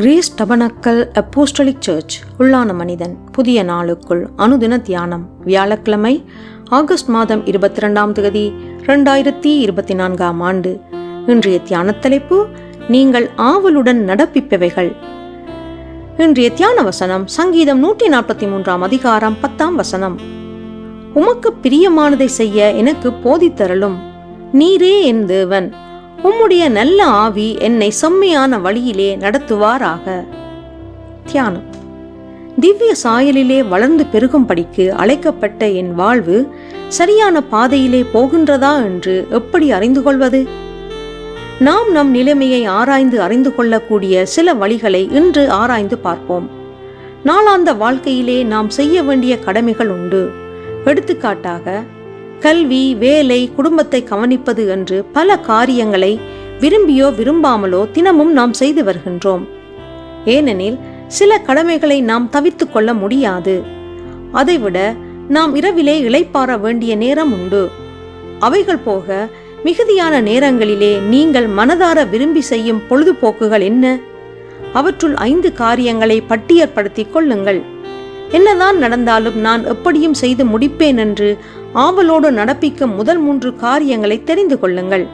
Greece tabernacle apostolic search உள்ளான மனிதன் புதிய நாளுக்குள் அனுதின தியானம் வியாழக்கிழமை ஆகஸ்ட் மாதம் இருபத்தி ரெண்டாம் தேதி ரெண்டாயிரத்தி இருபத்தி நான்காம் ஆண்டு. இன்றைய தியான தலைப்பு நீங்கள் ஆவலுடன் நடப்பிப்பவைகள். இன்றைய தியான வசனம் சங்கீதம் நூற்றி நாற்பத்தி மூன்றாம் அதிகாரம் பத்தாம் வசனம். உமக்கு பிரியமானதை செய்ய எனக்கு போதித்தரலும் நீரே என் தேவன். உம்முடைய நல்ல ஆவி என்னை செம்மையான வழியிலே நடத்துவாராக. தியானம். திவ்ய சாயலிலே வளர்ந்து பெருகும்படிக்கு அழைக்கப்பட்ட என் வாழ்வு சரியான பாதையிலே போகின்றதா என்று எப்படி அறிந்து கொள்வது? நாம் நம் நிலைமையை ஆராய்ந்து அறிந்து கொள்ளக்கூடிய சில வழிகளை இன்று ஆராய்ந்து பார்ப்போம். நாளாந்த வாழ்க்கையிலே நாம் செய்ய வேண்டிய கடமைகள் உண்டு. எடுத்துக்காட்டாக கல்வி வேலை குடும்பத்தை கவனிப்பது என்று பல காரியங்களை விரும்பியோ விரும்பாமலோ தினமும் நாம் செய்து வருகின்றோம். ஏனெனில் சில கடமைகளை நாம் தவிர்த்து கொள்ள முடியாது. அதைவிட நாம் இரவிலே இளைப்பாற வேண்டிய நேரம் உண்டு. அவைகள் போக மிகுதியான நேரங்களிலே நீங்கள் மனதார விரும்பி செய்யும் பொழுதுபோக்குகள் என்ன? அவற்றுள் ஐந்து காரியங்களை பட்டியற்படுத்திக் கொள்ளுங்கள். என்னதான் நடந்தாலும் நான் எப்படியும் செய்து முடிப்பேன் என்று ஆவலோடு நடப்பிக்கும் முதல் மூன்று காரியங்களை தெரிந்து கொள்ளுங்கள்.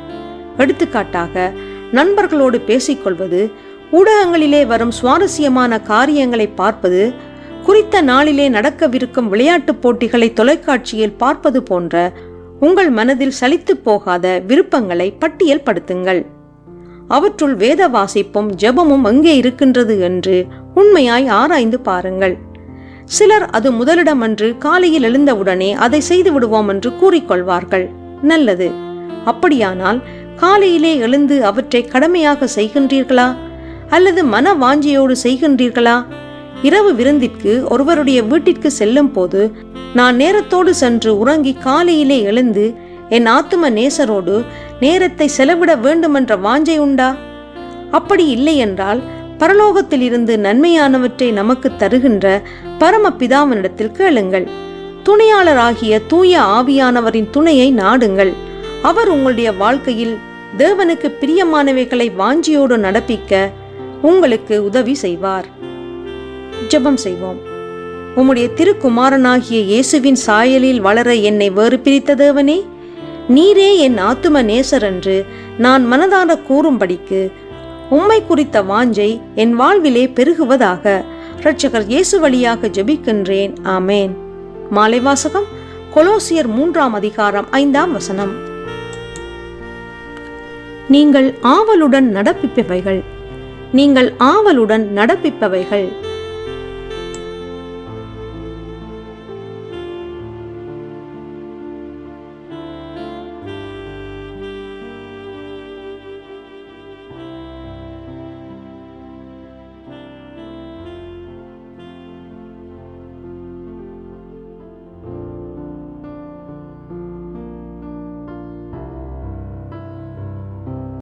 எடுத்துக்காட்டாக நண்பர்களோடு பேசிக்கொள்வது ஊடகங்களிலே வரும் சுவாரஸ்யமான காரியங்களை பார்ப்பது குறித்த நாளிலே நடக்கவிருக்கும் விளையாட்டுப் போட்டிகளை தொலைக்காட்சியில் பார்ப்பது போன்ற உங்கள் மனதில் சலித்து போகாத விருப்பங்களை பட்டியல்படுத்துங்கள் அவற்றுள் வேத வாசிப்பும் ஜெபமும் எங்கே இருக்கின்றது என்று உண்மையாய் ஆராய்ந்து பாருங்கள். சிலர் அது முதலிடமன்று காலையில் எழுந்தவுடனே அதை செய்து விடுவோம் என்று கூறிக்கொள்வார்கள். நல்லது. அப்படியானால் காலையிலே எழுந்து அவற்றை கடமையாக செய்கின்றீர்களா? அல்லது மன வாஞ்சியோடு செய்கின்றீர்களா? இரவு விருந்திற்கு ஒருவருடைய வீட்டிற்கு செல்லும் போது நான் நேரத்தோடு சென்று உறங்கி காலையிலே எழுந்து என் ஆத்தும நேசரோடு நேரத்தை செலவிட வேண்டுமென்ற வாஞ்சை உண்டா? அப்படி இல்லை என்றால் பரலோகத்தில் இருந்து நன்மையானவற்றை நமக்கு தருகின்ற பரமபிதாவினிடத்தில் கேளுங்கள். துணையாளராகிய தூய ஆவியானவரின் துணையை நாடுங்கள். அவர் உங்களுடைய வாழ்க்கையில் தேவனுக்கு பிரியமானவைகளை வாஞ்சியோடு நடப்பிக்க உங்களுக்கு உதவி செய்வார். ஜெபம் செய்வோம். உம்முடைய திருக்குமாரனாகிய இயேசுவின் சாயலில் வளர என்னை வேறு பிரித்த தேவனே நீரே என் ஆத்தும நேசர் என்று நான் மனதார கூறும்படிக்கு உம்மை குறித்த வாஞ்சை என் வாழ்விலே பெருகுவதாக. இரட்சகர் இயேசு வழியாக ஜெபிக்கின்றேன். ஆமேன். மாலை வாசகம் கொலோசியர் மூன்றாம் அதிகாரம் ஐந்தாம் வசனம். நீங்கள் ஆவலுடன் நடப்பிப்பவைகள். நீங்கள் ஆவலுடன் நடப்பிப்பவைகள்.